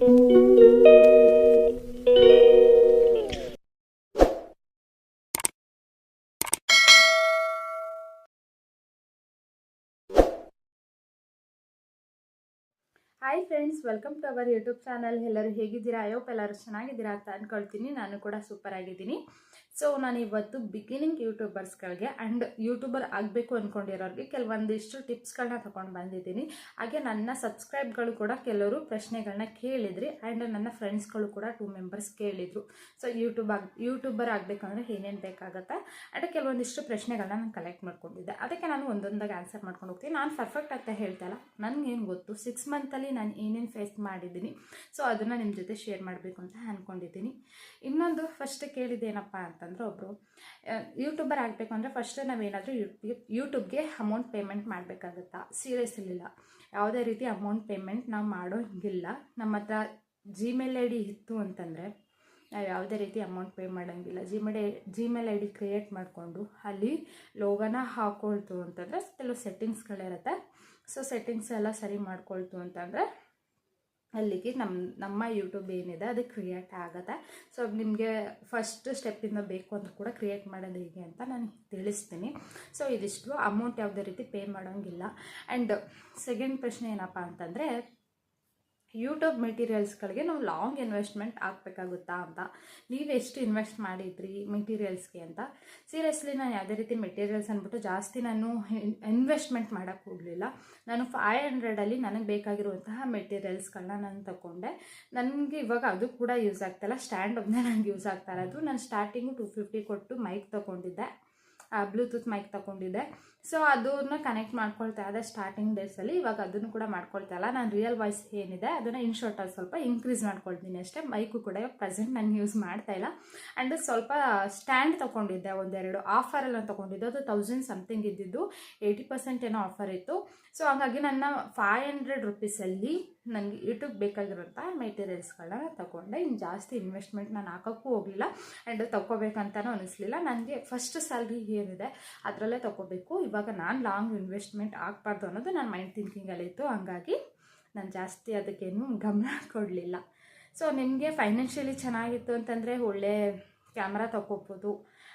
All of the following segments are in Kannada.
Hi friends welcome to our YouTube channel ಎಲ್ಲರೂ ಹೇಗಿದ್ದೀರಾ? ಅಯೋಪ್ ಎಲ್ಲರೂ ಚೆನ್ನಾಗಿದ್ದೀರಾ ಅಂತ ಅಂದ್ಕೊಳ್ತೀನಿ ನಾನು ಕೂಡ ಸೂಪರ್ ಆಗಿದ್ದೀನಿ. ಸೊ ನಾನು ಇವತ್ತು ಬಿಗಿನಿಂಗ್ ಯೂಟ್ಯೂಬರ್ಸ್ಗಳಿಗೆ ಆ್ಯಂಡ್ ಯೂಟ್ಯೂಬರ್ ಆಗಬೇಕು ಅಂದ್ಕೊಂಡಿರೋರಿಗೆ ಕೆಲವೊಂದಿಷ್ಟು ಟಿಪ್ಸ್ಗಳನ್ನ ತೊಗೊಂಡು ಬಂದಿದ್ದೀನಿ. ಹಾಗೆ ನನ್ನ ಸಬ್ಸ್ಕ್ರೈಬ್ಗಳು ಕೂಡ ಕೆಲವರು ಪ್ರಶ್ನೆಗಳನ್ನ ಕೇಳಿದ್ರಿ ಆ್ಯಂಡ್ ನನ್ನ ಫ್ರೆಂಡ್ಸ್ಗಳು ಕೂಡ ಟೂ ಮೆಂಬರ್ಸ್ ಕೇಳಿದರು. ಸೊ ಯೂಟ್ಯೂಬ್ ಆಗಿ ಯೂಟ್ಯೂಬರ್ ಆಗಬೇಕಂದ್ರೆ ಏನೇನು ಬೇಕಾಗುತ್ತೆ ಆ್ಯಂಡ್ ಕೆಲವೊಂದಿಷ್ಟು ಪ್ರಶ್ನೆಗಳನ್ನ ನಾನು ಕಲೆಕ್ಟ್ ಮಾಡ್ಕೊಂಡಿದ್ದೆ. ಅದಕ್ಕೆ ನಾನು ಒಂದೊಂದಾಗಿ ಆನ್ಸರ್ ಮಾಡ್ಕೊಂಡು ಹೋಗ್ತೀನಿ. ನಾನು ಪರ್ಫೆಕ್ಟ್ ಅಂತ ಹೇಳ್ತಾ ಇಲ್ಲ ನನಗೇನು ಗೊತ್ತು? ಸಿಕ್ಸ್ ಮಂತಲ್ಲಿ ನಾನು ಏನೇನು ಫೇಸ್ ಮಾಡಿದ್ದೀನಿ. ಸೊ ಅದನ್ನು ನಿಮ್ಮ ಜೊತೆ ಶೇರ್ ಮಾಡಬೇಕು ಅಂತ ಅಂದ್ಕೊಂಡಿದ್ದೀನಿ ಇನ್ನೊಂದು ಫಸ್ಟ್ ಕೇಳಿದ್ದೇನಪ್ಪ ಅಂತಂದ್ರೆ ಒಬ್ಬರು ಯೂಟ್ಯೂಬರ್ ಆಗಬೇಕು ಅಂದರೆ ಫಸ್ಟ್ ನಾವೇನಾದರೂ ಯೂಟ್ಯೂಬ್ಗೆ ಅಮೌಂಟ್ ಪೇಮೆಂಟ್ ಮಾಡಬೇಕಾಗುತ್ತಾ? ಸೀರಿಯಸ್ ಇಲ್ಲ ಯಾವುದೇ ರೀತಿ ಅಮೌಂಟ್ ಪೇಮೆಂಟ್ ನಾವು ಮಾಡೋ ಹಿಂಗಿಲ್ಲ. ನಮ್ಮ ಹತ್ರ ಜಿಮೇಲ್ ಐ ಡಿ ಇತ್ತು ಅಂತಂದರೆ, ನಾವು ಯಾವುದೇ ರೀತಿ ಅಮೌಂಟ್ ಪೇ ಮಾಡೋಂಗಿಲ್ಲ. Gmail Gmail I D create ಮಾಡಿಕೊಂಡು ಅಲ್ಲಿ ಲೋಗನ ಹಾಕೊಳ್ತು ಅಂತಂದರೆ ಕೆಲವು ಸೆಟ್ಟಿಂಗ್ಸ್ಗಳಿರುತ್ತೆ ಸೊ ಸೆಟ್ಟಿಂಗ್ಸ್ ಎಲ್ಲ ಸರಿ ಮಾಡ್ಕೊಳ್ತು ಅಂತಂದರೆ ಅಲ್ಲಿಗೆ ನಮ್ಮ ನಮ್ಮ ಯೂಟ್ಯೂಬ್ ಏನಿದೆ, ಅದು ಕ್ರಿಯೇಟ್ ಆಗುತ್ತೆ. ಸೊ ನಿಮಗೆ ಫಸ್ಟ್ ಸ್ಟೆಪ್ಪಿಂದ ಬೇಕು ಅಂತ ಕೂಡ ಕ್ರಿಯೇಟ್ ಮಾಡೋದು ಹೇಗೆ ಅಂತ ನಾನು ತಿಳಿಸ್ತೀನಿ. ಸೊ ಇದಿಷ್ಟು. ಅಮೌಂಟ್ ಯಾವುದೇ ರೀತಿ ಪೇ ಮಾಡೋಂಗಿಲ್ಲ. ಆ್ಯಂಡ್ ಸೆಕೆಂಡ್ ಪ್ರಶ್ನೆ ಏನಪ್ಪ ಅಂತಂದರೆ ಯೂಟ್ಯೂಬ್ ಮೆಟೀರಿಯಲ್ಸ್ಗಳಿಗೆ ನಾವು ಲಾಂಗ್ ಇನ್ವೆಸ್ಟ್ಮೆಂಟ್ ಆಗಬೇಕಾಗುತ್ತಾ ಅಂತ. ನೀವು ಎಷ್ಟು ಇನ್ವೆಸ್ಟ್ ಮಾಡಿದ್ರಿ ಮೆಟೀರಿಯಲ್ಸ್ಗೆ ಅಂತ. ಸೀರಿಯಸ್ಲಿ ನಾನು ಯಾವುದೇ ರೀತಿ ಮೆಟೀರಿಯಲ್ಸ್ ಅಂದ್ಬಿಟ್ಟು ಜಾಸ್ತಿ ನಾನು ಇನ್ವೆಸ್ಟ್ಮೆಂಟ್ ಮಾಡೋಕ್ಕೆ ಹೋಗಲಿಲ್ಲ. ನಾನು ಫೈವ್ ಹಂಡ್ರೆಡಲ್ಲಿ ನನಗೆ ಬೇಕಾಗಿರುವಂತಹ ಮೆಟೀರಿಯಲ್ಸ್ಗಳನ್ನ ನಾನು ತಗೊಂಡೆ ನನಗೆ ಇವಾಗ ಅದು ಕೂಡ ಯೂಸ್ ಆಗ್ತಾಯಿಲ್ಲ ಸ್ಟ್ಯಾಂಡ್ ಒಬ್ಬನೇ ನನಗೆ ಯೂಸ್ ಆಗ್ತಾ ಇರೋದು ನಾನು ಸ್ಟಾರ್ಟಿಂಗು ಟು ಫಿಫ್ಟಿ ಕೊಟ್ಟು ಮೈಕ್ ತೊಗೊಂಡಿದ್ದೆ. ಬ್ಲೂಟೂತ್ ಮೈಕ್ ತಗೊಂಡಿದ್ದೆ. ಸೊ ಅದನ್ನ ಕನೆಕ್ಟ್ ಮಾಡ್ಕೊಳ್ತಾ ಇದೆ ಸ್ಟಾರ್ಟಿಂಗ್ ಡೇಸಲ್ಲಿ ಇವಾಗ ಅದನ್ನು ಕೂಡ ಮಾಡ್ಕೊಳ್ತಾ ಇಲ್ಲ. ನಾನು ರಿಯಲ್ ವಾಯ್ಸ್ ಏನಿದೆ, ಅದನ್ನು ಅಲ್ಲಿ ಸ್ವಲ್ಪ ಇನ್ಕ್ರೀಸ್ ಮಾಡ್ಕೊಳ್ತೀನಿ ಅಷ್ಟೇ. ಮೈಕು ಕೂಡ ಪ್ರೆಸೆಂಟ್ ನಾನು ಯೂಸ್ ಮಾಡ್ತಾ ಇಲ್ಲ. ಆ್ಯಂಡ್ ಸ್ವಲ್ಪ ಸ್ಟ್ಯಾಂಡ್ ತೊಗೊಂಡಿದ್ದೆ, ಒಂದೆರಡು ಆಫರಲ್ಲಿ ನಾನು ತೊಗೊಂಡಿದ್ದೆ. ಅದು ತೌಸಂಡ್ ಸಮಥಿಂಗ್ ಇದ್ದಿದ್ದು. ಏಯ್ಟಿ ಪರ್ಸೆಂಟ್ ಏನೋ ಆಫರ್ ಇತ್ತು. ಸೊ ಹಾಗಾಗಿ ನನ್ನ ಫೈವ್ ಹಂಡ್ರೆಡ್ ರುಪೀಸಲ್ಲಿ ನನಗೆ ಯೂಟ್ಯೂಬ್ ಬೇಕಾಗಿರೋಂಥ ಮೆಟೀರಿಯಲ್ಸ್ಗಳನ್ನ ತಗೊಂಡೆ. ಇನ್ನು ಜಾಸ್ತಿ ಇನ್ವೆಸ್ಟ್ಮೆಂಟ್ ನಾನು ಹಾಕೋಕ್ಕೂ ಹೋಗಲಿಲ್ಲ. ಆ್ಯಂಡ್ ತೊಗೋಬೇಕಂತಲೂ ಅನಿಸ್ಲಿಲ್ಲ. ನನಗೆ ಫಸ್ಟ್ ಸ್ಯಾಲ್ರಿ ಏನಿದೆ, ಅದರಲ್ಲೇ ತಗೋಬೇಕು ಇವಾಗ ನಾನು ಲಾಂಗ್ ಇನ್ವೆಸ್ಟ್ಮೆಂಟ್ ಆಗಬಾರ್ದು ಅನ್ನೋದು ನನ್ನ ಮೈಂಡ್ ಥಿಂಕಿಂಗಲ್ಲಿತ್ತು ಹಂಗಾಗಿ ನಾನು ಜಾಸ್ತಿ ಅದಕ್ಕೇನು ಗಮನ ಕೊಡಲಿಲ್ಲ. ಸೊ ನಿಮಗೆ ಫೈನಾನ್ಷಿಯಲಿ ಚೆನ್ನಾಗಿತ್ತು ಅಂತಂದರೆ ಒಳ್ಳೆ ಕ್ಯಾಮ್ರಾ ತಗೋಬೋದು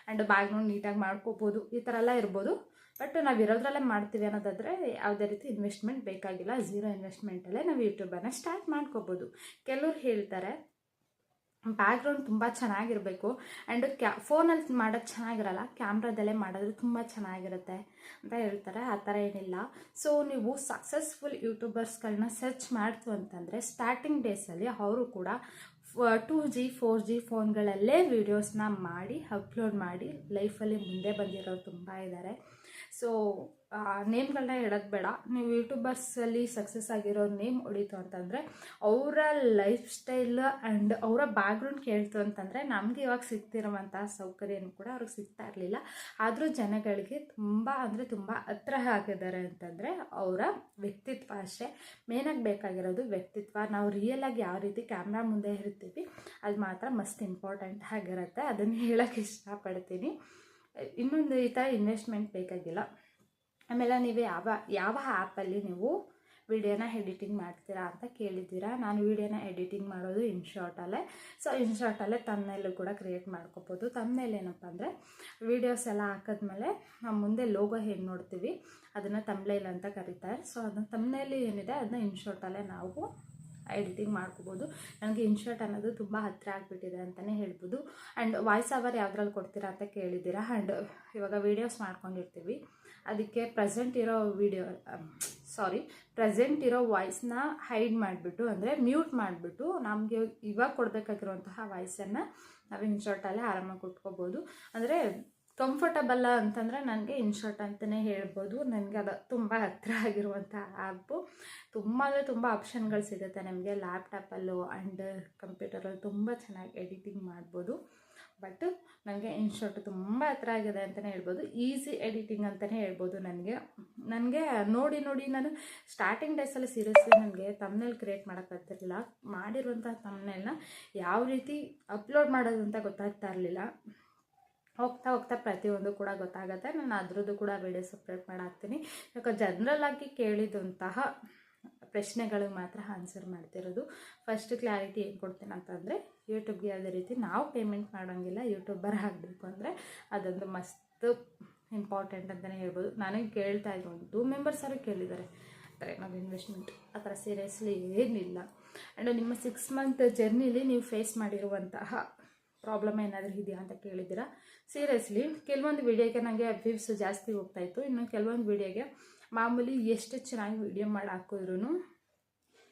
ಆ್ಯಂಡ್ ಬ್ಯಾಗ್ರೌಂಡ್ ನೀಟಾಗಿ ಮಾಡ್ಕೋಬೋದು, ಈ ಥರ ಎಲ್ಲ ಇರ್ಬೋದು. ಬಟ್ ನಾವು ಇರೋದ್ರಲ್ಲೇ ಮಾಡ್ತೀವಿ ಅನ್ನೋದಾದರೆ ಯಾವುದೇ ರೀತಿ ಇನ್ವೆಸ್ಟ್ಮೆಂಟ್ ಬೇಕಾಗಿಲ್ಲ. ಝೀರೋ ಇನ್ವೆಸ್ಟ್ಮೆಂಟಲ್ಲೇ ನಾವು ಯೂಟ್ಯೂಬನ್ನು ಸ್ಟಾರ್ಟ್ ಮಾಡ್ಕೋಬೋದು. ಕೆಲವ್ರು ಹೇಳ್ತಾರೆ ಬ್ಯಾಕ್ಗ್ರೌಂಡ್ ತುಂಬ ಚೆನ್ನಾಗಿರಬೇಕು. ಆ್ಯಂಡ್ ಕ್ಯಾ ಫೋನಲ್ಲಿ ಮಾಡೋದು ಚೆನ್ನಾಗಿರಲ್ಲ ಕ್ಯಾಮ್ರಾದಲ್ಲೇ ಮಾಡಿದ್ರೆ ತುಂಬ ಚೆನ್ನಾಗಿರುತ್ತೆ ಅಂತ ಹೇಳ್ತಾರೆ, ಆ ಥರ ಏನಿಲ್ಲ. ಸೊ ನೀವು ಸಕ್ಸಸ್ಫುಲ್ ಯೂಟ್ಯೂಬರ್ಸ್ಗಳನ್ನ ಸರ್ಚ್ ಮಾಡ್ತು ಅಂತಂದರೆ ಸ್ಟಾರ್ಟಿಂಗ್ ಡೇಸಲ್ಲಿ ಅವರು ಕೂಡ ಟೂ ಜಿ ಫೋರ್ ಜಿ ಫೋನ್ಗಳಲ್ಲೇ ವೀಡಿಯೋಸ್ನ ಮಾಡಿ ಅಪ್ಲೋಡ್ ಮಾಡಿ ಲೈಫಲ್ಲಿ ಮುಂದೆ ಬಂದಿರೋರು ತುಂಬ ಇದ್ದಾರೆ ಸೊ ನೇಮ್ಗಳನ್ನ ಹೇಳೋದು ಬೇಡ. ನೀವು ಯೂಟ್ಯೂಬರ್ಸಲ್ಲಿ ಸಕ್ಸಸ್ ಆಗಿರೋ ನೇಮ್ ಹೊಡಿತು ಅಂತಂದರೆ ಅವರ ಲೈಫ್ ಸ್ಟೈಲ್ ಆ್ಯಂಡ್ ಅವರ ಬ್ಯಾಕ್ಗ್ರೌಂಡ್ ಕೇಳ್ತು ಅಂತಂದರೆ ನಮಗೆ ಇವಾಗ ಸಿಗ್ತಿರುವಂಥ ಸೌಕರ್ಯನೂ ಕೂಡ ಅವ್ರಿಗೆ ಸಿಗ್ತಾ ಇರಲಿಲ್ಲ. ಆದರೂ ಜನಗಳಿಗೆ ತುಂಬ ಅಂದರೆ ತುಂಬ ಹತ್ರ ಆಗಿದ್ದಾರೆ ಅಂತಂದರೆ ಅವರ ವ್ಯಕ್ತಿತ್ವ ಅಷ್ಟೇ. ಮೇನಾಗಿ ಬೇಕಾಗಿರೋದು ವ್ಯಕ್ತಿತ್ವ. ನಾವು ರಿಯಲಾಗಿ ಯಾವ ರೀತಿ ಕ್ಯಾಮ್ರಾ ಮುಂದೆ ಇರ್ತೀವಿ ಅದು ಮಾತ್ರ ಮಸ್ತ್ ಇಂಪಾರ್ಟೆಂಟ್ ಆಗಿರುತ್ತೆ. ಅದನ್ನು ಹೇಳೋಕ್ಕೆ ಇಷ್ಟಪಡ್ತೀನಿ. ಇನ್ನೊಂದು ಈ ಥರ ಇನ್ವೆಸ್ಟ್ಮೆಂಟ್ ಬೇಕಾಗಿಲ್ಲ. ಆಮೇಲೆ ನೀವು ಯಾವ ಯಾವ ಆ್ಯಪಲ್ಲಿ ನೀವು ವಿಡಿಯೋನ ಎಡಿಟಿಂಗ್ ಮಾಡ್ತೀರಾ ಅಂತ ಕೇಳಿದ್ದೀರಾ. ನಾನು ವಿಡಿಯೋನ ಎಡಿಟಿಂಗ್ ಮಾಡೋದು ಇನ್ಶಾರ್ಟಲ್ಲೇ ಸೊ ಇನ್ಶಾರ್ಟಲ್ಲೇ ತಮ್ಮೆಲ್ಲೂ ಕೂಡ ಕ್ರಿಯೇಟ್ ಮಾಡ್ಕೋಬೋದು. ತಮ್ಮೇಲೇನಪ್ಪ ಏನಪ್ಪ ಅಂದರೆ ವೀಡಿಯೋಸ್ ಎಲ್ಲ ಹಾಕಿದ್ಮೇಲೆ ನಾವು ಮುಂದೆ ಲೋಗೋ ಹೇಗೆ ನೋಡ್ತೀವಿ, ಅದನ್ನು ತಮ್ಲೈಲ್ ಅಂತ ಕರೀತಾರೆ. ಸೊ ಅದನ್ನು ತಮ್ಮನೇಲಿ ಏನಿದೆ, ಅದನ್ನ ಇನ್ಶಾರ್ಟಲ್ಲೇ ನಾವು ಎಡಿಟಿಂಗ್ ಮಾಡ್ಕೋಬೋದು. ನನಗೆ ಇನ್ಶರ್ಟ್ ಅನ್ನೋದು ತುಂಬ ಹತ್ತಿರ ಆಗಿಬಿಟ್ಟಿದೆ ಅಂತಲೇ ಹೇಳ್ಬೋದು. ಆ್ಯಂಡ್ ವಾಯ್ಸ್ ಅವರ್ ಯಾವುದ್ರಲ್ಲಿ ಕೊಡ್ತೀರಾ ಅಂತ ಕೇಳಿದ್ದೀರಾ. ಆ್ಯಂಡ್ ಇವಾಗ ವೀಡಿಯೋಸ್ ಮಾಡ್ಕೊಂಡಿರ್ತೀವಿ. ಅದಕ್ಕೆ ಪ್ರೆಸೆಂಟ್ ಇರೋ ವಿಡಿಯೋ ಸಾರಿ ಪ್ರೆಸೆಂಟ್ ಇರೋ ವಾಯ್ಸ್ನ ಹೈಡ್ ಮಾಡಿಬಿಟ್ಟು, ಅಂದರೆ ಮ್ಯೂಟ್ ಮಾಡಿಬಿಟ್ಟು ನಮಗೆ ಇವಾಗ ಕೊಡಬೇಕಾಗಿರುವಂತಹ ವಾಯ್ಸನ್ನು ನಾವು ಇನ್ಶಾರ್ಟಲ್ಲೇ ಆರಾಮಾಗಿ ಕೊಟ್ಕೋಬೋದು. ಅಂದರೆ ಕಂಫರ್ಟಬಲ್ಲ ಅಂತಂದರೆ ನನಗೆ ಇನ್ಶರ್ಟ್ ಅಂತಲೇ ಹೇಳ್ಬೋದು. ನನಗೆ ಅದು ತುಂಬ ಹತ್ತಿರ ಆಗಿರುವಂಥ ಆ್ಯಪು ತುಂಬ ಅಂದರೆ ತುಂಬ ಆಪ್ಷನ್ಗಳು ಸಿಗುತ್ತೆ. ನಮಗೆ ಲ್ಯಾಪ್ಟಾಪಲ್ಲೂ ಆ್ಯಂಡ್ ಕಂಪ್ಯೂಟರಲ್ಲಿ ತುಂಬ ಚೆನ್ನಾಗಿ ಎಡಿಟಿಂಗ್ ಮಾಡ್ಬೋದು. ಬಟ್ ನನಗೆ ಇನ್ ಶಾರ್ಟ್ ತುಂಬ ಹತ್ರ ಆಗಿದೆ ಅಂತಲೇ ಹೇಳ್ಬೋದು. ಈಸಿ ಎಡಿಟಿಂಗ್ ಅಂತಲೇ ಹೇಳ್ಬೋದು ನನಗೆ. ನನಗೆ ನೋಡಿ ನೋಡಿ ನಾನು ಸ್ಟಾರ್ಟಿಂಗ್ ಡೇಸಲ್ಲಿ ಸೀರಿಯಸ್ಲಿ ನನಗೆ ತಮ್ನೆಲ್ ಕ್ರಿಯೇಟ್ ಮಾಡೋಕ್ಕಾಗ್ತಿರಲಿಲ್ಲ ಮಾಡಿರುವಂಥ ತಮ್ನೆಲ್ನ ಯಾವ ರೀತಿ ಅಪ್ಲೋಡ್ ಮಾಡೋದು ಅಂತ ಗೊತ್ತಾಗ್ತಾ ಇರಲಿಲ್ಲ. ಹೋಗ್ತಾ ಹೋಗ್ತಾ ಪ್ರತಿಯೊಂದು ಕೂಡ ಗೊತ್ತಾಗುತ್ತೆ. ನಾನು ಅದ್ರದ್ದು ಕೂಡ ವಿಡಿಯೋ ಸಪ್ರೇಟ್ ಮಾಡಾಕ್ತೀನಿ. ಯಾಕೆ ಜನರಲ್ ಆಗಿ ಕೇಳಿದಂತಹ ಪ್ರಶ್ನೆಗಳಿಗೆ ಮಾತ್ರ ಆನ್ಸರ್ ಮಾಡ್ತಿರೋದು. ಫಸ್ಟ್ ಕ್ಲಾರಿಟಿ ಏನು ಕೊಡ್ತೇನೆ ಅಂತಂದರೆ ಯೂಟ್ಯೂಬ್ಗೆ ಯಾವುದೇ ರೀತಿ ನಾವು ಪೇಮೆಂಟ್ ಮಾಡೋಂಗಿಲ್ಲ ಯೂಟ್ಯೂಬರ್ ಆಗಬೇಕು ಅಂದರೆ ಅದೊಂದು ಮಸ್ತ್ ಇಂಪಾರ್ಟೆಂಟ್ ಅಂತಲೇ ಹೇಳ್ಬೋದು. ನನಗೆ ಕೇಳ್ತಾ ಇದ್ರು ಒಂದು ಟೂ ಅವರು ಕೇಳಿದ್ದಾರೆ. ಥರ ಏನಾದ್ರು ಇನ್ವೆಸ್ಟ್ಮೆಂಟ್ ಆ ಥರ ಸೀರಿಯಸ್ಲಿ ಏನಿಲ್ಲ. ಆ್ಯಂಡ್ ನಿಮ್ಮ ಸಿಕ್ಸ್ ಮಂತ್ ಜರ್ನಿಲಿ ನೀವು ಫೇಸ್ ಮಾಡಿರುವಂತಹ ಪ್ರಾಬ್ಲಮ್ ಏನಾದರೂ ಇದೆಯಾ ಅಂತ ಕೇಳಿದ್ದೀರಾ? ಸೀರಿಯಸ್ಲಿ ಕೆಲವೊಂದು ವಿಡಿಯೋಗೆ ನನಗೆ ವ್ಯೂಸ್ ಜಾಸ್ತಿ ಹೋಗ್ತಾಯಿತ್ತು ಇನ್ನು ಕೆಲವೊಂದು ವಿಡಿಯೋಗೆ ಮಾಮೂಲಿ ಎಷ್ಟು ಚೆನ್ನಾಗಿ ವಿಡಿಯೋ ಮಾಡಿ ಹಾಕಿದ್ರು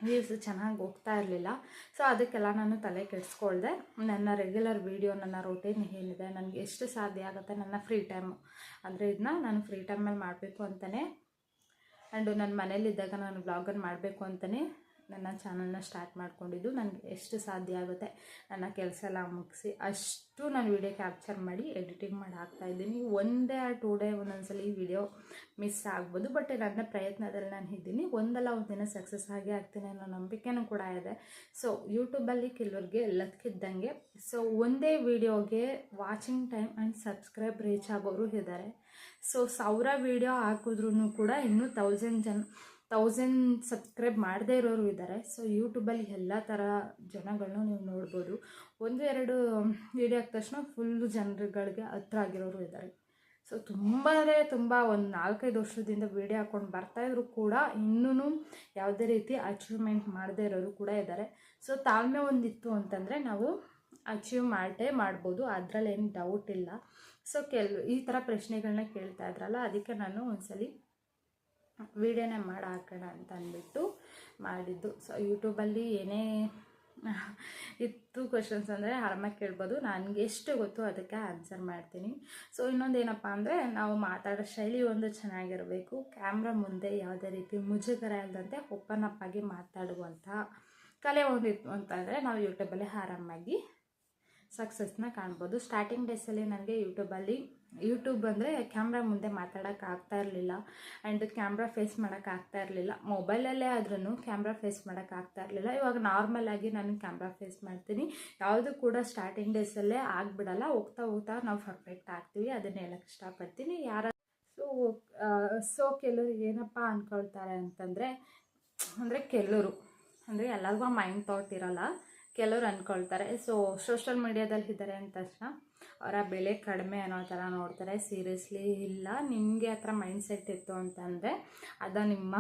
ವ್ಯೂಸ್ ಚೆನ್ನಾಗಿ ಹೋಗ್ತಾ ಇರಲಿಲ್ಲ. ಸೊ ಅದಕ್ಕೆಲ್ಲ ನಾನು ತಲೆ ಕೆಡಿಸ್ಕೊಳ್ದೆ. ನನ್ನ ರೆಗ್ಯುಲರ್ ವೀಡಿಯೋ ನನ್ನ ರೊಟೀನ್ ಏನಿದೆ, ನನಗೆ ಎಷ್ಟು ಸಾಧ್ಯ ಆಗುತ್ತೆ, ನನ್ನ ಫ್ರೀ ಟೈಮು ಅಂದರೆ ಇದನ್ನ ನಾನು ಫ್ರೀ ಟೈಮಲ್ಲಿ ಮಾಡಬೇಕು ಅಂತಲೇ ಆ್ಯಂಡು ನನ್ನ ಮನೇಲಿದ್ದಾಗ ನಾನು ಬ್ಲಾಗನ್ನು ಮಾಡಬೇಕು ಅಂತಲೇ ನನ್ನ ಚಾನಲ್ನ ಸ್ಟಾರ್ಟ್ ಮಾಡಿಕೊಂಡಿದ್ದು. ನನಗೆ ಎಷ್ಟು ಸಾಧ್ಯ ಆಗುತ್ತೆ ನನ್ನ ಕೆಲಸ ಎಲ್ಲ ಮುಗಿಸಿ ಅಷ್ಟು ನಾನು ವಿಡಿಯೋ ಕ್ಯಾಪ್ಚರ್ ಮಾಡಿ ಎಡಿಟಿಂಗ್ ಮಾಡಿ ಹಾಕ್ತಾ ಇದ್ದೀನಿ. ಒನ್ ಡೇ ಆ ಟೂ ಡೇ ಒಂದೊಂದ್ಸಲ ಈ ವಿಡಿಯೋ ಮಿಸ್ ಆಗ್ಬೋದು. ಬಟ್ ನನ್ನ ಪ್ರಯತ್ನದಲ್ಲಿ ನಾನು ಇದ್ದೀನಿ. ಒಂದಲ್ಲ ಒಂದು ದಿನ ಸಕ್ಸಸ್ ಆಗೇ ಆಗ್ತೀನಿ ಅನ್ನೋ ನಂಬಿಕೆನೂ ಕೂಡ ಇದೆ. ಸೊ ಯೂಟ್ಯೂಬಲ್ಲಿ ಕೆಲವ್ರಿಗೆ ಲತ್ಕಿದ್ದಂಗೆ. ಸೊ ಒಂದೇ ವಿಡಿಯೋಗೆ watching time and subscribe reach ಆಗೋರು ಇದ್ದಾರೆ. ಸೊ ಸಾವಿರ ವೀಡಿಯೋ ಹಾಕಿದ್ರೂ ಕೂಡ ಇನ್ನೂ ತೌಸಂಡ್ ಜನ ತೌಸಂಡ್ ಸಬ್ಸ್ಕ್ರೈಬ್ ಮಾಡದೇ ಇರೋರು ಇದ್ದಾರೆ ಸೊ ಯೂಟ್ಯೂಬಲ್ಲಿ ಎಲ್ಲ ಥರ ಜನಗಳನ್ನು ನೀವು ನೋಡ್ಬೋದು. ಒಂದು, ಎರಡು ವೀಡಿಯೋ ಆದ ತಕ್ಷಣ ಫುಲ್ಲು ಜನರುಗಳಿಗೆ ಹತ್ರ ಆಗಿರೋರು ಇದ್ದಾರೆ ಸೊ ತುಂಬ ಅಂದರೆ ತುಂಬ ಒಂದು ನಾಲ್ಕೈದು ವರ್ಷದಿಂದ ವೀಡಿಯೋ ಹಾಕ್ಕೊಂಡು ಬರ್ತಾಯಿದ್ರು ಕೂಡ ಇನ್ನೂ ಯಾವುದೇ ರೀತಿ ಅಚೀವ್ಮೆಂಟ್ ಮಾಡದೇ ಇರೋರು ಕೂಡ ಇದ್ದಾರೆ ಸೊ ತಾಳ್ಮೆ ಒಂದಿತ್ತು ಅಂತಂದರೆ ನಾವು ಅಚೀವ್ ಮಾಡೇ ಮಾಡ್ಬೋದು. ಅದರಲ್ಲಿ ಏನು ಡೌಟ್ ಇಲ್ಲ. ಸೊ ಕೆಲ್ ಈ ಥರ ಪ್ರಶ್ನೆಗಳನ್ನ ಕೇಳ್ತಾ ಇದ್ರಲ್ಲ, ಅದಕ್ಕೆ ನಾನು ಒಂದ್ಸಲಿ ವೀಡಿಯೋನೇ ಮಾಡಿ ಹಾಕೋಣ ಅಂತ ಅಂದ್ಬಿಟ್ಟು ಮಾಡಿದ್ದು ಸೊ ಯೂಟ್ಯೂಬಲ್ಲಿ ಏನೇ ಇತ್ತು ಕ್ವಶನ್ಸ್ ಅಂದರೆ ಆರಾಮಾಗಿ ಕೇಳ್ಬೋದು. ನನಗೆ ಎಷ್ಟು ಗೊತ್ತು ಅದಕ್ಕೆ ಆನ್ಸರ್ ಮಾಡ್ತೀನಿ. ಸೊ ಇನ್ನೊಂದು ಏನಪ್ಪ ಅಂದರೆ ನಾವು ಮಾತಾಡೋ ಶೈಲಿ ಒಂದು ಚೆನ್ನಾಗಿರಬೇಕು. ಕ್ಯಾಮ್ರಾ ಮುಂದೆ ಯಾವುದೇ ರೀತಿ ಮುಜುಗರ ಇಲ್ಲದಂತೆ ಓಪನ್ ಅಪ್ ಆಗಿ ಮಾತಾಡುವಂಥ ಕಲೆ ಒಂದಿತ್ತು ಅಂತಂದರೆ ನಾವು ಯೂಟ್ಯೂಬಲ್ಲಿ ಆರಾಮಾಗಿ ಸಕ್ಸಸ್ನ ಕಾಣ್ಬೋದು. ಸ್ಟಾರ್ಟಿಂಗ್ ಡೇಸಲ್ಲಿ ನನಗೆ ಯೂಟ್ಯೂಬಲ್ಲಿ ಯೂಟ್ಯೂಬ್ ಅಂದರೆ ಕ್ಯಾಮ್ರಾ ಮುಂದೆ ಮಾತಾಡೋಕೆ ಆಗ್ತಾ ಇರಲಿಲ್ಲ ಆ್ಯಂಡ್ ಕ್ಯಾಮ್ರಾ ಫೇಸ್ ಮಾಡೋಕೆ ಆಗ್ತಾ ಇರಲಿಲ್ಲ. ಮೊಬೈಲಲ್ಲೇ ಆದ್ರೂ ಕ್ಯಾಮ್ರಾ ಫೇಸ್ ಮಾಡೋಕೆ ಆಗ್ತಾ ಇರಲಿಲ್ಲ. ಇವಾಗ ನಾರ್ಮಲ್ ಆಗಿ ನಾನು ಕ್ಯಾಮ್ರಾ ಫೇಸ್ ಮಾಡ್ತೀನಿ. ಯಾವುದು ಕೂಡ ಸ್ಟಾರ್ಟಿಂಗ್ ಡೇಸಲ್ಲೇ ಆಗಿಬಿಡಲ್ಲ. ಹೋಗ್ತಾ ಹೋಗ್ತಾ ನಾವು ಪರ್ಫೆಕ್ಟ್ ಆಗ್ತೀವಿ. ಅದನ್ನ ಹೇಳಕ್ಕೆ ಇಷ್ಟಪಡ್ತೀನಿ. ಯಾರ ಸೊ ಸೊ ಕೆಲವರು ಏನಪ್ಪ ಅಂದ್ಕೊಳ್ತಾರೆ ಅಂತಂದರೆ, ಅಂದರೆ ಕೆಲವರು, ಅಂದರೆ ಎಲ್ಲರಿಗೂ ಮೈಂಡ್ ಥಾಟ್ ಇರೋಲ್ಲ. ಕೆಲವರು ಅಂದ್ಕೊಳ್ತಾರೆ ಸೊ ಸೋಷಲ್ ಮೀಡ್ಯಾದಲ್ಲಿ ಇದ್ದಾರೆ ಅಂದ ತಕ್ಷಣ ಅವರ ಬೆಲೆ ಕಡಿಮೆ ಅನ್ನೋ ಥರ ನೋಡ್ತಾರೆ. ಸೀರಿಯಸ್ಲಿ ಇಲ್ಲ. ನಿಮಗೆ ಥರ ಮೈಂಡ್ ಸೆಟ್ ಇತ್ತು ಅಂತಂದರೆ ಅದು ನಿಮ್ಮ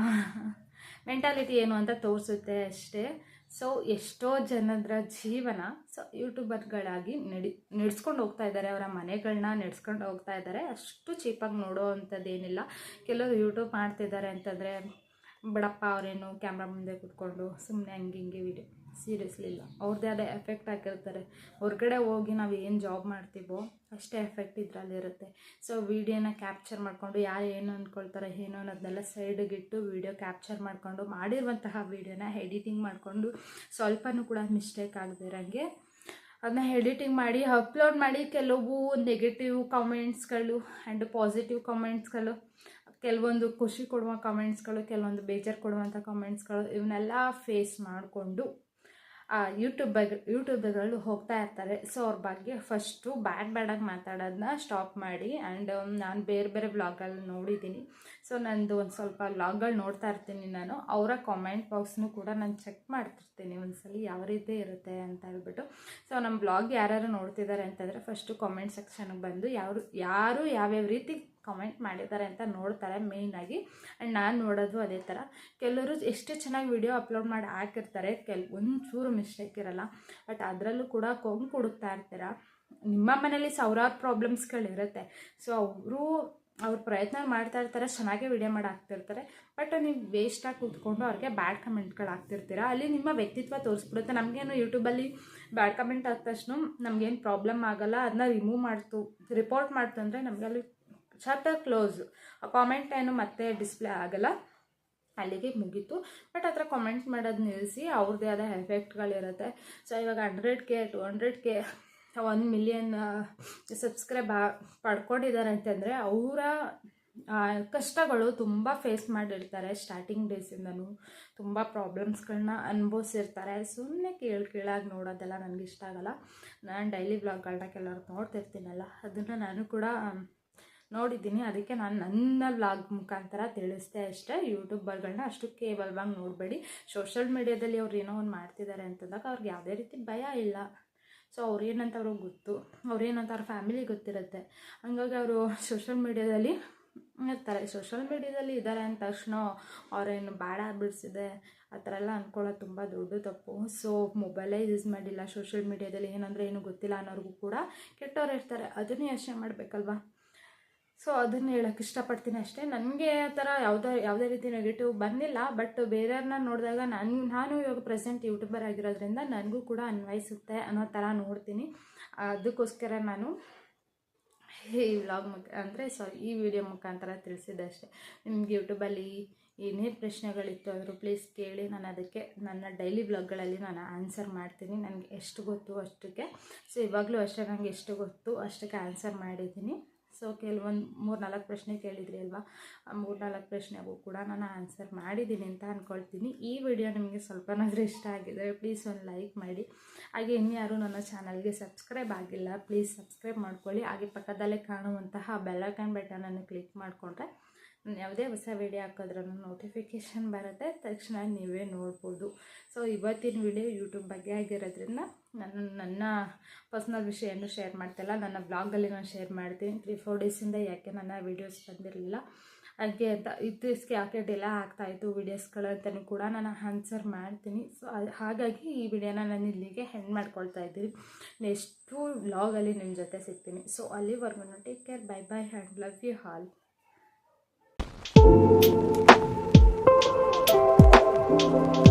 ಮೆಂಟಾಲಿಟಿ ಏನು ಅಂತ ತೋರಿಸುತ್ತೆ ಅಷ್ಟೇ. ಸೊ ಎಷ್ಟೋ ಜನರ ಜೀವನ ಸೊ ಯೂಟ್ಯೂಬರ್ಗಳಾಗಿ ನಡಿ, ನಡೆಸ್ಕೊಂಡು ಹೋಗ್ತಾ ಇದ್ದಾರೆ. ಅವರ ಮನೆಗಳನ್ನ ನಡೆಸ್ಕೊಂಡು ಹೋಗ್ತಾ ಇದ್ದಾರೆ. ಅಷ್ಟು ಚೀಪಾಗಿ ನೋಡೋ ಏನಿಲ್ಲ ಕೆಲವರು ಯೂಟ್ಯೂಬ್ ಮಾಡ್ತಿದ್ದಾರೆ ಅಂತಂದರೆ, ಬಡಪ್ಪ ಅವರೇನು ಕ್ಯಾಮ್ರಾ ಮುಂದೆ ಕುತ್ಕೊಂಡು ಸುಮ್ಮನೆ ಹಂಗೆ ಹಿಂಗೆ ವಿಡಿಯೋ ಸೀರಿಯಸ್ಲಿ ಇಲ್ಲ. ಅವ್ರದ್ದೇ ಆದ ಎಫೆಕ್ಟ್ ಹಾಕಿರ್ತಾರೆ. ಹೊರಗಡೆ ಹೋಗಿ ನಾವು ಏನು ಜಾಬ್ ಮಾಡ್ತೀವೋ ಅಷ್ಟೇ ಎಫೆಕ್ಟ್ ಇದರಲ್ಲಿರುತ್ತೆ ಸೊ ವೀಡಿಯೋನ ಕ್ಯಾಪ್ಚರ್ ಮಾಡಿಕೊಂಡು ಯಾರು ಏನು ಅಂದ್ಕೊಳ್ತಾರೆ ಏನು ಅನ್ನೋದನ್ನೆಲ್ಲ ಸೈಡಿಗಿಟ್ಟು ವೀಡಿಯೋ ಕ್ಯಾಪ್ಚರ್ ಮಾಡಿಕೊಂಡು ಮಾಡಿರುವಂತಹ ವೀಡಿಯೋನ ಎಡಿಟಿಂಗ್ ಮಾಡಿಕೊಂಡು ಸ್ವಲ್ಪನೂ ಕೂಡ ಮಿಸ್ಟೇಕ್ ಆಗದೆ ಇರೋಂಗೆ. ಅದನ್ನ ಎಡಿಟಿಂಗ್ ಮಾಡಿ ಅಪ್ಲೋಡ್ ಮಾಡಿ ಕೆಲವು ನೆಗೆಟಿವ್ ಕಾಮೆಂಟ್ಸ್ಗಳು ಆ್ಯಂಡ್ ಪಾಸಿಟಿವ್ ಕಾಮೆಂಟ್ಸ್ಗಳು ಕೆಲವೊಂದು ಖುಷಿ ಕೊಡುವ ಕಾಮೆಂಟ್ಸ್ಗಳು ಕೆಲವೊಂದು ಬೇಜಾರು ಕೊಡುವಂಥ ಕಾಮೆಂಟ್ಸ್ಗಳು ಇವನ್ನೆಲ್ಲ ಫೇಸ್ ಮಾಡಿಕೊಂಡು ಯೂಟ್ಯೂಬರ್ ಯೂಟ್ಯೂಬರ್ಗಳು ಹೋಗ್ತಾ ಇರ್ತಾರೆ. ಸೊ ಅವ್ರ ಬಗ್ಗೆ ಫಸ್ಟು ಬ್ಯಾಡ್ ಬ್ಯಾಡಾಗಿ ಮಾತಾಡೋದನ್ನ ಸ್ಟಾಪ್ ಮಾಡಿ ಆ್ಯಂಡ್ ನಾನು ಬೇರೆ ಬೇರೆ ವ್ಲಾಗಲ್ಲಿ ನೋಡಿದ್ದೀನಿ. ಸೊ ನಂದು ಒಂದು ಸ್ವಲ್ಪ ವ್ಲಾಗ್ಗಳು ನೋಡ್ತಾ ಇರ್ತೀನಿ ನಾನು. ಅವರ ಕಾಮೆಂಟ್ ಬಾಕ್ಸ್ನು ಕೂಡ ನಾನು ಚೆಕ್ ಮಾಡ್ತಿರ್ತೀನಿ. ಒಂದ್ಸಲಿ ಯಾವ ರೀತಿ ಇರುತ್ತೆ ಅಂತ ಹೇಳ್ಬಿಟ್ಟು. ಸೊ ನಮ್ಮ ಬ್ಲಾಗ್ ಯಾರ್ಯಾರು ನೋಡ್ತಿದ್ದಾರೆ ಅಂತಂದರೆ ಫಸ್ಟು ಕಾಮೆಂಟ್ ಸೆಕ್ಷನ್ಗೆ ಬಂದು ಯಾರು ಯಾರು ಯಾವ್ಯಾವ ರೀತಿ ಕಮೆಂಟ್ ಮಾಡಿದ್ದಾರೆ ಅಂತ ನೋಡ್ತಾರೆ ಮೇಯ್ನಾಗಿ ಆ್ಯಂಡ್ ನಾನು ನೋಡೋದು ಅದೇ ಥರ ಕೆಲವರು ಎಷ್ಟು ಚೆನ್ನಾಗಿ ವಿಡಿಯೋ ಅಪ್ಲೋಡ್ ಮಾಡಿ ಹಾಕಿರ್ತಾರೆ, ಕೆಲ್ ಒಂಚೂರು ಮಿಸ್ಟೇಕ್ ಇರಲ್ಲ. ಬಟ್ ಅದರಲ್ಲೂ ಕೂಡ ಕೊಂಗ್ ಕೊಡುತ್ತಾ ಇರ್ತೀರ? ನಿಮ್ಮ ಮನೇಲಿ ಸಾವಿರಾರು ಪ್ರಾಬ್ಲಮ್ಸ್ಗಳಿರುತ್ತೆ ಸೊ ಅವರು ಅವ್ರು ಪ್ರಯತ್ನ ಮಾಡ್ತಾ ಇರ್ತಾರೆ, ಚೆನ್ನಾಗೇ ವಿಡಿಯೋ ಮಾಡಿ ಹಾಕ್ತಿರ್ತಾರೆ. ಬಟ್ ನೀವು ವೇಸ್ಟಾಗಿ ಕೂತ್ಕೊಂಡು ಅವ್ರಿಗೆ ಬ್ಯಾಡ್ ಕಮೆಂಟ್ಗಳು ಹಾಕ್ತಿರ್ತೀರಾ? ಅಲ್ಲಿ ನಿಮ್ಮ ವ್ಯಕ್ತಿತ್ವ ತೋರಿಸ್ಬಿಡುತ್ತೆ. ನಮಗೇನು ಯೂಟ್ಯೂಬಲ್ಲಿ ಬ್ಯಾಡ್ ಕಮೆಂಟ್ ಆದ ತಕ್ಷಣ ನಮಗೇನು ಪ್ರಾಬ್ಲಮ್ ಆಗೋಲ್ಲ. ಅದನ್ನ ರಿಮೂವ್ ಮಾಡ್ತು ರಿಪೋರ್ಟ್ ಮಾಡ್ತು ಅಂದರೆ ನಮಗೆ ಅಲ್ಲಿ ಚಾಪ್ಟರ್ ಕ್ಲೋಸ್ ಆ ಕಾಮೆಂಟ್ ಏನು ಮತ್ತೆ ಡಿಸ್ಪ್ಲೇ ಆಗಲ್ಲ. ಅಲ್ಲಿಗೆ ಮುಗೀತು. ಬಟ್ ಆ ಕಾಮೆಂಟ್ ಮಾಡೋದು ನಿಲ್ಲಿಸಿ ಅವ್ರದ್ದೇ ಆದ ಎಫೆಕ್ಟ್ಗಳಿರುತ್ತೆ ಸೊ ಇವಾಗ hundred K to hundred K one million subscribe ಪಡ್ಕೊಂಡಿದ್ದಾರೆ ಅಂತಂದರೆ ಅವರ ಕಷ್ಟಗಳು ತುಂಬ ಫೇಸ್ ಮಾಡಿರ್ತಾರೆ ಸ್ಟಾರ್ಟಿಂಗ್ ಡೇಸಿಂದನೂ ತುಂಬ ಪ್ರಾಬ್ಲಮ್ಸ್ಗಳನ್ನ ಅನುಭವಿಸಿರ್ತಾರೆ. ಸುಮ್ಮನೆ ಕೇಳಿ ಕೇಳಾಗಿ ನೋಡೋದೆಲ್ಲ ನನಗೆ ಇಷ್ಟ ಆಗಲ್ಲ. ನಾನು ಡೈಲಿ ಬ್ಲಾಗ್ಗಳನ್ನ ಕೆಲವ್ರು ನೋಡ್ತಿರ್ತೀನಲ್ಲ, ಅದನ್ನು ನಾನು ಕೂಡ ನೋಡಿದ್ದೀನಿ. ಅದಕ್ಕೆ ನಾನು ನನ್ನ ವ್ಲಾಗ್ ಮುಖಾಂತರ ತಿಳಿಸ್ದೆ ಅಷ್ಟೇ. ಯೂಟ್ಯೂಬರ್ಗಳನ್ನ ಅಷ್ಟು ಕೇವಲವಾಗಿ ನೋಡಬೇಡಿ. ಸೋಷಲ್ ಮೀಡ್ಯಾದಲ್ಲಿ ಅವ್ರು ಏನೋ ಒಂದು ಮಾಡ್ತಿದ್ದಾರೆ ಅಂತಂದಾಗ ಅವ್ರಿಗೆ ಯಾವುದೇ ರೀತಿ ಭಯ ಇಲ್ಲ. ಸೊ ಅವ್ರು ಏನಂತ ಅವ್ರಿಗೆ ಗೊತ್ತು. ಅವ್ರು ಏನಂತ ಅವ್ರ ಫ್ಯಾಮಿಲಿ ಗೊತ್ತಿರುತ್ತೆ. ಹಂಗಾಗಿ ಅವರು ಸೋಷಲ್ ಮೀಡ್ಯಾದಲ್ಲಿ ಇರ್ತಾರೆ. ಸೋಷಲ್ ಮೀಡ್ಯಾದಲ್ಲಿ ಇದ್ದಾರೆ ಅಂದ ತಕ್ಷಣ ಅವ್ರೇನು ಬೇಡ ಬಿಡಿಸಿದೆ ಆ ಥರ ಎಲ್ಲ ಅಂದ್ಕೊಳ್ಳೋದು ತುಂಬ ದೊಡ್ಡ ತಪ್ಪು. ಸೊ ಮೊಬೈಲೇ ಯೂಸ್ ಮಾಡಿಲ್ಲ. ಸೋಷಲ್ ಮೀಡ್ಯಾದಲ್ಲಿ ಏನಂದರೆ ಏನು ಗೊತ್ತಿಲ್ಲ ಅನ್ನೋರಿಗೂ ಕೂಡ ಕೆಟ್ಟವ್ರು ಇರ್ತಾರೆ. ಅದನ್ನೇ ಯೋಚನೆ ಮಾಡಬೇಕಲ್ವಾ? ಸೊ ಅದನ್ನು ಹೇಳಕ್ಕೆ ಇಷ್ಟಪಡ್ತೀನಿ ಅಷ್ಟೇ. ನನಗೆ ಆ ಥರ ಯಾವುದೇ ಯಾವುದೇ ರೀತಿ ನೆಗೆಟಿವ್ ಬಂದಿಲ್ಲ ಬಟ್ ಬೇರೆಯವ್ರನ್ನ ನೋಡಿದಾಗ ನಾನು ನಾನು ಇವಾಗ ಪ್ರೆಸೆಂಟ್ ಯೂಟ್ಯೂಬರ್ ಆಗಿರೋದ್ರಿಂದ ನನಗೂ ಕೂಡ ಅನ್ವಯಿಸುತ್ತೆ ಅನ್ನೋ ಥರ ನೋಡ್ತೀನಿ. ಅದಕ್ಕೋಸ್ಕರ ನಾನು ಈ ವ್ಲಾಗ್ ಮುಖ, ಅಂದರೆ ಸಾರಿ ಈ ವಿಡಿಯೋ ಮುಖಾಂತರ ತಿಳಿಸಿದ್ದೆ ಅಷ್ಟೇ. ನಿಮ್ಗೆ ಯೂಟ್ಯೂಬಲ್ಲಿ ಏನೇ ಪ್ರಶ್ನೆಗಳಿತ್ತು ಆದರೂ ಪ್ಲೀಸ್ ಕೇಳಿ. ನಾನು ಅದಕ್ಕೆ, ನನ್ನ ಡೈಲಿ ಬ್ಲಾಗ್ಗಳಲ್ಲಿ ನಾನು ಆನ್ಸರ್ ಮಾಡ್ತೀನಿ. ನನಗೆ ಎಷ್ಟು ಗೊತ್ತು ಅಷ್ಟಕ್ಕೆ. ಸೊ ಇವಾಗಲೂ ಅಷ್ಟೇ ನನಗೆ ಎಷ್ಟು ಗೊತ್ತು ಅಷ್ಟಕ್ಕೆ ಆನ್ಸರ್ ಮಾಡಿದ್ದೀನಿ. ಸೊ ಕೆಲವೊಂದು ಮೂರು ನಾಲ್ಕು ಪ್ರಶ್ನೆ ಕೇಳಿದ್ರಿ ಅಲ್ವಾ? ಆ ಮೂರು ನಾಲ್ಕು ಪ್ರಶ್ನೆಗೂ ಕೂಡ ನಾನು ಆನ್ಸರ್ ಮಾಡಿದ್ದೀನಿ ಅಂತ ಅಂದ್ಕೊಳ್ತೀನಿ ಈ ವಿಡಿಯೋ ನಿಮಗೆ ಸ್ವಲ್ಪನಾದರೂ ಇಷ್ಟ ಆಗಿದೆ ಪ್ಲೀಸ್ ಒಂದು ಲೈಕ್ ಮಾಡಿ. ಹಾಗೆ ಇನ್ಯಾರು ನನ್ನ ಚಾನಲ್ಗೆ ಸಬ್ಸ್ಕ್ರೈಬ್ ಆಗಿಲ್ಲ ಪ್ಲೀಸ್ ಸಬ್ಸ್ಕ್ರೈಬ್ ಮಾಡ್ಕೊಳ್ಳಿ. ಹಾಗೆ ಪಕ್ಕದಲ್ಲೇ ಕಾಣುವಂತಹ ಬೆಲ್ಲೈಕನ್ ಬಟನನ್ನು ಕ್ಲಿಕ್ ಮಾಡಿಕೊಂಡ್ರೆ ಯಾವುದೇ ಹೊಸ ವಿಡಿಯೋ ಹಾಕಿದ್ರೂ ನೋಟಿಫಿಕೇಷನ್ ಬರುತ್ತೆ, ತಕ್ಷಣ ನೀವೇ ನೋಡ್ಬೋದು. ಸೊ ಇವತ್ತಿನ ವಿಡಿಯೋ ಯೂಟ್ಯೂಬ್ ಬಗ್ಗೆ ಆಗಿರೋದ್ರಿಂದ ನಾನು ನನ್ನ ಪರ್ಸ್ನಲ್ ವಿಷಯನೂ ಶೇರ್ ಮಾಡ್ತಿಲ್ಲ, ನನ್ನ ಬ್ಲಾಗಲ್ಲಿ ನಾನು ಶೇರ್ ಮಾಡ್ತೀನಿ. ತ್ರೀ ಫೋರ್ ಡೇಸಿಂದ ಯಾಕೆ ನನ್ನ ವೀಡಿಯೋಸ್ ಬಂದಿರಲಿಲ್ಲ? ಹಾಗೆ ಅಂತ, ಇತ್ತೀಚೆಗೆ ಯಾಕೆ ಡಿಲೇ ಆಗ್ತಾಯಿತ್ತು ವೀಡಿಯೋಸ್ಗಳಂತಲೂ ಕೂಡ ನಾನು ಆನ್ಸರ್ ಮಾಡ್ತೀನಿ. ಸೊ ಹಾಗಾಗಿ ಈ ವಿಡಿಯೋನ ನಾನು ಇಲ್ಲಿಗೆ ಹೆಂಡ್ ಮಾಡ್ಕೊಳ್ತಾ ಇದ್ದೀನಿ. ನೆಕ್ಸ್ಟು ವ್ಲಾಗಲ್ಲಿ ನಿಮ್ಮ ಜೊತೆ ಸಿಗ್ತೀನಿ. ಸೊ ಅಲ್ಲಿವರೆಗೂ take care bye bye and love you all thank you